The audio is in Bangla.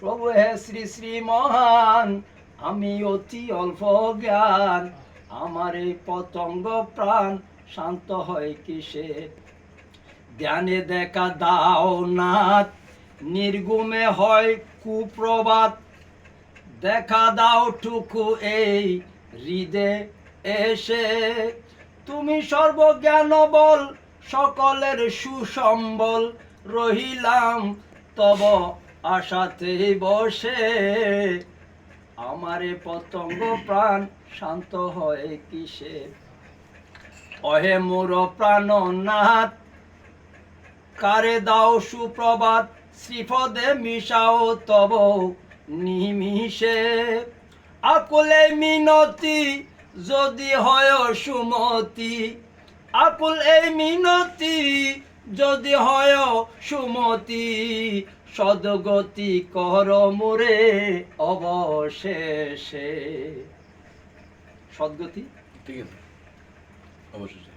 প্রভু হে শ্রী শ্রী মহান, আমি অতি অল্প জ্ঞান, আমার এই পতঙ্গ প্রাণ শান্ত হয় কিসে? ধ্যানে দেখা দাও নাথ নির্গুমে হয় কুপ্রবাদ দেখা দাও টুকু এই হৃদে এসে। তুমি সর্বজ্ঞান বল সকলের সুসম্বল, রহিলাম তব আশাতে বসে আমারে পতঙ্গ প্রাণ শান্ত হয় কিসে? অহে মোর প্রাণনাথ কারে দাও সুপ্রভাত, শ্রীপদে মিশাও তব নিমিষে। আকুলে মিনতি যদি হয় সুমতি, আকুল এই মিনতি যদি হয় সুমতি সদগতি কর মোরে অবশেষে। সদগতি? ঠিক আছে। অবশ্যই